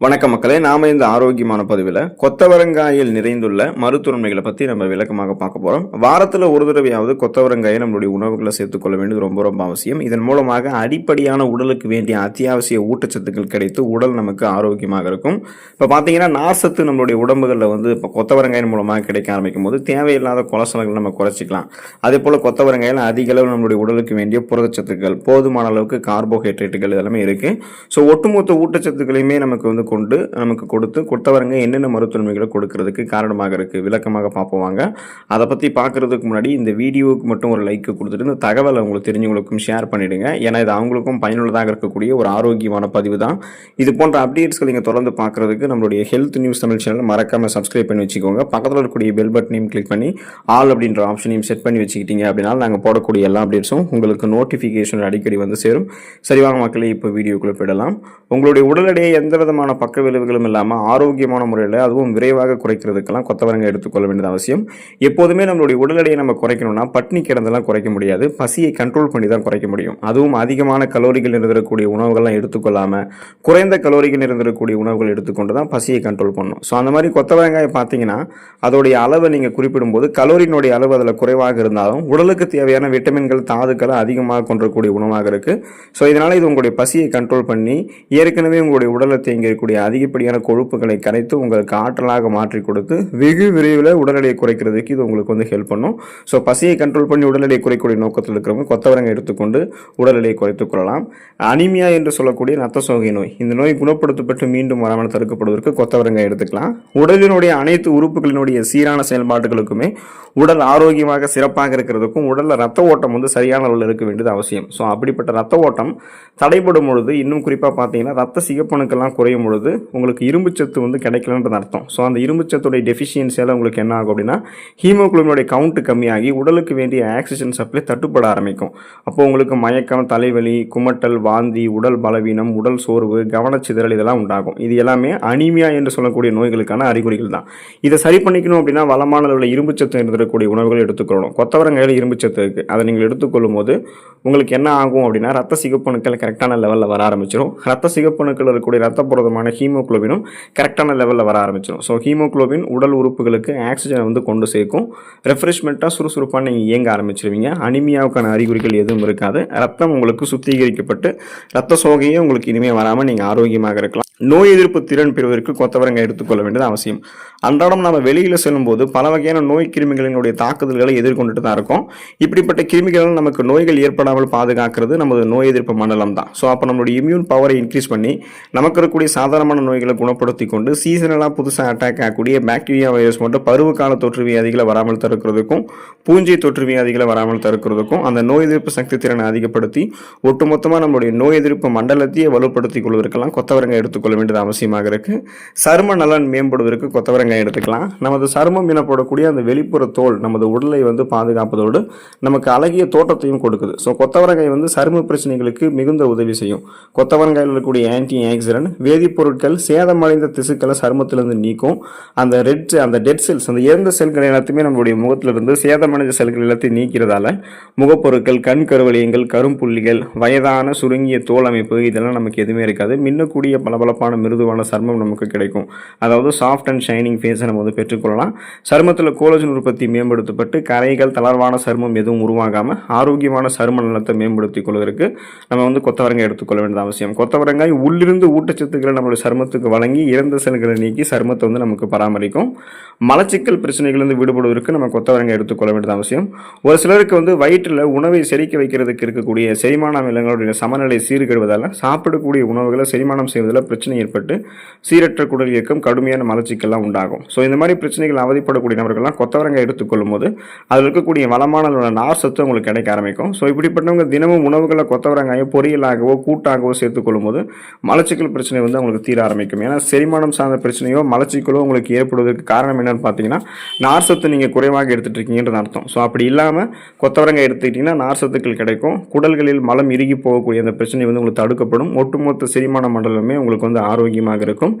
வணக்க மக்களே நாம இந்த ஆரோக்கியமான பதிவில் கொத்தவரங்காயில் நிறைந்துள்ள மருத்துவன்மைகளை பற்றி நம்ம விளக்கமாக பார்க்க போகிறோம் வாரத்தில் ஒரு தடவையாவது கொத்தவரங்காயை நம்மளுடைய உணவுகளை சேர்த்துக்கொள்ள வேண்டியது ரொம்ப ரொம்ப அவசியம். இதன் மூலமாக அடிப்படையான உடலுக்கு வேண்டிய அத்தியாவசிய ஊட்டச்சத்துக்கள் கிடைத்து உடல் நமக்கு ஆரோக்கியமாக இருக்கும். இப்போ பார்த்தீங்கன்னா நார்சத்து நம்மளுடைய உடம்புகளில் வந்து இப்போ கொத்தவரங்காயின் மூலமாக கிடைக்க ஆரம்பிக்கும் போது தேவையில்லாத கொலஸ்ட்ரால்கள் நம்ம குறைச்சிக்கலாம். அதே போல் கொத்தவரங்காயில் அதிக அளவு நம்மளுடைய உடலுக்கு வேண்டிய புரதச்சத்துக்கள் போதுமான அளவுக்கு கார்போஹைட்ரேட்டுகள் எல்லாமே இருக்குது ஸோ ஒட்டுமொத்த ஊட்டச்சத்துக்களையுமே நமக்கு வந்து கொண்டு நமக்கு கொடுத்து கொடுத்தவருங்க என்னென்ன மருத்துவமைகளை கொடுக்கறதுக்கு காரணமாக இருக்குது விளக்கமாக பார்ப்போவாங்க அதை பற்றி பார்க்குறதுக்கு முன்னாடி இந்த வீடியோவுக்கு மட்டும் ஒரு லைக் கொடுத்துட்டு இந்த தகவலை உங்களுக்கு தெரிஞ்சவங்களுக்கும் ஷேர் பண்ணிவிடுங்க ஏன்னா இது அவங்களுக்கும் பயனுள்ளதாக இருக்கக்கூடிய ஒரு ஆரோக்கியமான பதிவு தான். இது போன்ற அப்டேட்ஸ்கள் நீங்கள் தொடர்ந்து பார்க்குறதுக்கு நம்மளுடைய ஹெல்த் நியூஸ் தமிழ் சேனல் மறக்காமல் சப்ஸ்கிரைப் பண்ணி வச்சுக்கோங்க. பக்கத்தில் இருக்கக்கூடிய பெல் பட்டனையும் கிளிக் பண்ணி ஆல் அப்படின்ற ஆப்ஷனையும் செட் பண்ணி வச்சுக்கிட்டீங்க அப்படின்னா நாங்கள் போடக்கூடிய எல்லா அப்டேட்ஸும் உங்களுக்கு நோட்டிஃபிகேஷன் அடிக்கடி வந்து சேரும். சரிவாக வாங்க மக்களே இப்போ வீடியோக்குள்ளே போயிடலாம். உங்களுடைய உடல் எடையை எந்த விதமான பக்க விளைவுகளும் இல்லாமல் ஆரோக்கியமான முறையில் அதுவும் விரைவாக குறைக்கிறதுக்கெல்லாம் கொத்தவரங்க எடுத்துக்கொள்ள வேண்டியது அவசியம். எப்போதுமே நம்மளுடைய உடல் எடையை நம்ம குறைக்கணும்னா பட்னி கிடந்தெல்லாம் குறைக்க முடியாது. பசியை கண்ட்ரோல் பண்ணி தான் குறைக்க முடியும். அதுவும் அதிகமான கலோரிகள் இருந்திருக்கக்கூடிய உணவுகள்லாம் எடுத்துக்கொள்ளாமல் குறைந்த கலோரிகள் இருந்திருக்கக்கூடிய உணவுகள் எடுத்துக்கொண்டு தான் பசியை கண்ட்ரோல் பண்ணணும். ஸோ அந்த மாதிரி கொத்தவரங்காயை பார்த்தீங்கன்னா அதோடைய அளவை நீங்கள் குறிப்பிடும்போது கலோரினுடைய அளவு அதில் குறைவாக இருந்தாலும் உடலுக்கு தேவையான விட்டமின்கள் தாதுக்களை அதிகமாக கொண்டிருக்கக்கூடிய உணவாக இருக்குது ஸோ இதனால் இது உங்களுடைய பசியை கண்ட்ரோல் பண்ணி ஏற்கனவே உங்களுடைய உடலை தேங்கியிருக்கும் இருக்கக்கூடிய அதிகப்படியான கொழுப்புகளை கரைத்து உங்களுக்கு ஆற்றலாக மாற்றி கொடுத்து வெகு விரைவில் உடல் எடையை குறைக்கிறதுக்கு இது உங்களுக்கு வந்து ஹெல்ப் பண்ணும். ஸோ பசியை கண்ட்ரோல் பண்ணி உடல் எடையை குறைக்கக்கூடிய நோக்கத்தில் இருக்கிறவங்க கொத்தவரங்கை எடுத்துக்கொண்டு உடல் எடையை குறைத்துக் கொள்ளலாம். அனிமியா என்று சொல்லக்கூடிய ரத்த சோகை நோய். இந்த நோய் குணப்படுத்தப்பட்டு மீண்டும் வராமல் தடுக்கப்படுவதற்கு கொத்தவரங்க எடுத்துக்கலாம். உடலினுடைய அனைத்து உறுப்புகளினுடைய சீரான செயல்பாடுகளுக்குமே உடல் ஆரோக்கியமாக சிறப்பாக இருக்கிறதுக்கும் உடலில் ரத்த ஓட்டம் வந்து சரியான அளவில் இருக்க வேண்டியது அவசியம். ஸோ அப்படிப்பட்ட ரத்த ஓட்டம் தடைப்படும் பொழுது இன்னும் குறிப்பாக பார்த்தீங்கன்னா ரத்த சிகப்பணுக்கெல்லாம் குறையும் பொழுது உங்களுக்கு இரும்புச்சத்து வந்து கிடைக்கலன்றது அர்த்தம். ஸோ அந்த இரும்புச்சத்துடைய டெஃபிஷியன்சியால் உங்களுக்கு என்ன ஆகும் அப்படின்னா ஹீமோக்ளோபினுடைய கவுண்ட் கம்மியாகி உடலுக்கு வேண்டிய ஆக்சிஜன் சப்ளை தட்டுப்பட ஆரம்பிக்கும். அப்போது உங்களுக்கு மயக்கம் தலைவலி குமட்டல் வாந்தி உடல் பலவீனம் உடல் சோர்வு கவனச்சிதறல் இதெல்லாம் உண்டாகும். இது எல்லாமே அனிமியா என்று சொல்லக்கூடிய நோய்களுக்கான அறிகுறிகள் தான். இதை சரி பண்ணிக்கணும் அப்படின்னா வளமான அளவில் இரும்புச்சத்து இருந்திருக்கக்கூடிய உணவுகள் எடுத்துக்கொள்ளணும். கொத்தவரங்காயில் இரும்புச்சத்து இருக்குது அதை நீங்கள் எடுத்துக்கொள்ளும் போது உங்களுக்கு என்ன ஆகும் அப்படின்னா ரத்த சிகப்பணுக்கள் கரெக்டான லெவலில் வர ஆரம்பிச்சிடும் ரத்த சிகப்பணுக்கள் இருக்கக்கூடிய ரத்த புரதமான ஹீமோகுளோபினும் கரெக்டான லெவலில் வர ஆரம்பிச்சிடும் ஸோ ஹீமோகுளோபின் உடல் உறுப்புகளுக்கு ஆக்சிஜனை வந்து கொண்டு சேர்க்கும். ரெஃப்ரெஷ்மெண்ட்டாக சுறுசுறுப்பாக நீங்கள் இயங்க ஆரம்பிச்சிருவீங்க. அனிமியாவுக்கான அறிகுறிகள் எதுவும் இருக்காது. ரத்தம் உங்களுக்கு சுத்திகரிக்கப்பட்டு ரத்த சோகையே உங்களுக்கு இனிமேல் வராமல் நீங்கள் ஆரோக்கியமாக இருக்கலாம். நோய் எதிர்ப்பு திறன் பெறுவதற்கு கொத்தவரங்காய் எடுத்துக்கொள்ள வேண்டியது அவசியம். அன்றாடம் நம்ம வெளியில் செல்லும்போது பல வகையான நோய் கிருமிகளினுடைய தாக்குதல்களை எதிர்கொண்டுட்டு தான் இருக்கோம். இப்படிப்பட்ட கிருமிகள் நமக்கு நோய்கள் ஏற்படாமல் பாதுகாக்கிறது நமது நோய் எதிர்ப்பு மண்டலம் தான். ஸோ அப்போ நம்மளுடைய இம்யூன் பவரை இன்க்ரீஸ் பண்ணி நமக்கு இருக்கக்கூடிய சாதாரணமான நோய்களை குணப்படுத்தி கொண்டு சீசனலாக புதுசாக அட்டாக் ஆகக்கூடிய பாக்டீரியா வைரஸ் மட்டும் பருவகால தொற்று வியாதிகளை வராமல் தடுக்கிறதுக்கும் பூஞ்சை தொற்று வியாதிகளை வராமல் தடுக்கிறதுக்கும் அந்த நோய் எதிர்ப்பு சக்தி திறனை அதிகப்படுத்தி ஒட்டுமொத்தமாக நம்மளுடைய நோய் எதிர்ப்பு மண்டலத்தையே வலுப்படுத்திக் கொள்வதற்கெல்லாம் கொத்தவரங்காய் எடுத்துக்கொள்ள வேண்டியது அவசியமாக இருக்குது சரும நலன் மேம்படுவதற்கு கொத்தவரங்காய் எடுத்துக்கலாம். நமது சருமம் எனப்படக்கூடிய அந்த வெளிப்புற தோல் நமது உடலை வந்து பாதுகாப்பதோடு நமக்கு அழகிய தோட்டத்தையும் கொடுக்குது. ஸோ கொத்தவரங்காய் வந்து சரும பிரச்சனைகளுக்கு மிகுந்த உதவி செய்யும். கொத்தவரங்காயில் இருக்கக்கூடிய ஆன்டி ஆக்சிடென்ட் வேதிப்பொருட்கள் சேதமடைந்த திசுக்களை சருமத்திலிருந்து நீக்கும். அந்த ரெட் அந்த டெட் செல்ஸ் அந்த இறந்த செல்கள் எல்லாத்தையுமே நம்மளுடைய முகத்திலிருந்து சேதமடைந்த செல்கள் எல்லாத்தையும் நீக்கிறதால முகப்பொருட்கள் கண் கருவலியங்கள் கரும்புள்ளிகள் வயதான சுருங்கிய தோல் அமைப்பு இதெல்லாம் நமக்கு எதுவுமே இருக்காது. மின்னக்கூடிய பளபளப்பான மிருதுவான சருமம் நமக்கு கிடைக்கும். அதாவது சாஃப்ட் அண்ட் ஷைனிங் ஃபேஸை நம்ம வந்து பெற்றுக்கொள்ளலாம் சருமத்தில் கோலஜன் உற்பத்தி மேம்படுத்தப்பட்டு கரைகள் தளர்வான சருமம் எதுவும் உருவாகாமல் ஆரோக்கியமான சரும நலத்தை மேம்படுத்திக் கொள்வதற்கு நம்ம வந்து கொத்தவரங்காய் எடுத்துக்கொள்ள வேண்டியது அவசியம். கொத்தவரங்காய் உள்ளிருந்து ஊட்டச்சத்துக்களை நம்மளுடைய சருமத்துக்கு வழங்கி இறந்த செல்களை நீக்கி சருமத்தை வந்து நமக்கு பராமரிக்கும். மலச்சிக்கல் பிரச்சனைகளிலிருந்து விடுபடுவதற்கு நம்ம கொத்தவரங்காய் எடுத்துக்கொள்ள வேண்டியது அவசியம். ஒரு சிலருக்கு வந்து வயிற்றில் உணவை செரிக்க வைக்கிறதுக்கு இருக்கக்கூடிய செரிமான அமிலங்களுடைய சமநிலை சீர்கெடுவதால் சாப்பிடக்கூடிய உணவுகளை செரிமானம் செய்வதில் பிரச்சனை பிரச்சனை ஏற்பட்டு சீரற்ற குடல் இயக்கம் கடுமையான மலச்சிக்கல்லாம் உண்டாகும். ஸோ இந்த மாதிரி பிரச்சனைகள் அவதிப்படக்கூடிய நபர்கள்லாம் கொத்தவரங்காய் எடுத்துக்கொள்ளும் போது அதில் இருக்கக்கூடிய வளமான நார் சத்து உங்களுக்கு கிடைக்க ஆரம்பிக்கும். ஸோ இப்படிப்பட்டவங்க தினமும் உணவுகளை கொத்தவரங்காயோ பொரியலாகவோ கூட்டாகவோ சேர்த்துக்கொள்ளும் போது மலச்சிக்கல் பிரச்சனை வந்து அவங்களுக்கு தீர ஆரம்பிக்கும். ஏன்னா செரிமானம் சார்ந்த பிரச்சனையோ மலச்சிக்கலோ உங்களுக்கு ஏற்படுவதற்கு காரணம் என்னன்னு பார்த்தீங்கன்னா நார் சத்து நீங்கள் குறைவாக எடுத்துட்டு இருக்கீங்கன்றது அர்த்தம். ஸோ அப்படி இல்லாமல் கொத்தவரங்காய் எடுத்துக்கிட்டிங்கன்னா நார் சத்துக்கள் கிடைக்கும். குடல்களில் மலம் இறுகி போகக்கூடிய அந்த பிரச்சனை வந்து உங்களுக்கு தடுக்கப்படும். ஒட்டுமொத்த செரிமான மண்டலமே உங்களுக்கு வந்து வந்து ஆரோக்கியமாக இருக்கும்.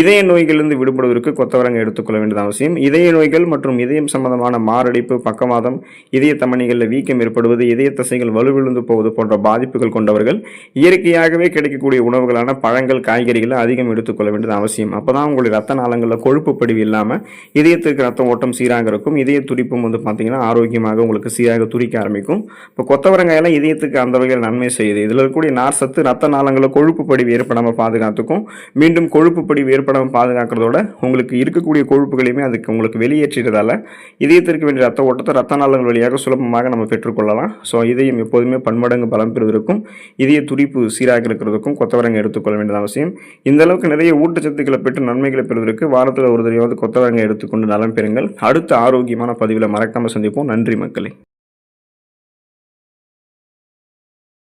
இதய நோய்களிலிருந்து விடுபடுவதற்கு கொத்தவரங்காய் எடுத்துக்கொள்ள வேண்டியது அவசியம். இதய நோய்கள் மற்றும் இதயம் சம்பந்தமான மாரடைப்பு பக்கவாதம் இதய தமணிகளில் வீக்கம் ஏற்படுவது இதய தசைகள் வலுவிழுந்து போவது போன்ற பாதிப்புகள் கொண்டவர்கள் இயற்கையாகவே கிடைக்கக்கூடிய உணவுகளான பழங்கள் காய்கறிகளை அதிகம் எடுத்துக்கொள்ள வேண்டியது அவசியம். அப்போதான் உங்களுடைய ரத்த நாளங்களில் கொழுப்பு படிவு இல்லாமல் இதயத்திற்கு ரத்த ஓட்டம் சீராக இருக்கும். இதய துடிப்பும் வந்து பார்த்திங்கன்னா ஆரோக்கியமாக உங்களுக்கு சீராக துடிக்க ஆரம்பிக்கும். இப்போ கொத்தவரங்காயெல்லாம் இதயத்துக்கு அந்த வகையில் நன்மை செய்யுது. இதில் இருக்கக்கூடிய நார் சத்து ரத்த நாளங்களில் கொழுப்பு படிவு ஏற்படாமல் பாதுகாத்துக்கும். மீண்டும் கொழுப்பு படிவு ஏற்படாமல் பாதுகாக்கிறதோட உங்களுக்கு இருக்கக்கூடிய கொழுப்புகளையுமே அதுக்கு உங்களுக்கு வெளியேற்றிடுறதால இதயத்திற்கு வேண்டிய ரத்த ஓட்டத்தை ரத்த நாளங்கள் வழியாக சுலபமாக நம்ம பெற்றுக்கொள்ளலாம். ஸோ இதயம் எப்போதுமே பன்மடங்கு பலம் பெறுவதற்கும் இதய துடிப்பு சீராக இருக்கிறதுக்கும் கொத்தவரங்கை எடுத்துக்கொள்ள வேண்டியது அவசியம். இந்த அளவுக்கு நிறைய ஊட்டச்சத்துக்களை பெற்று நன்மைகளை பெறுவதற்கு வாரத்தில் ஒரு தடவையாவது கொத்தவரங்கை எடுத்துக்கொண்டு நலம் பெறுங்கள். அடுத்த ஆரோக்கியமான பதிவில் மறக்காமல் சந்திப்போம். நன்றி மக்களே.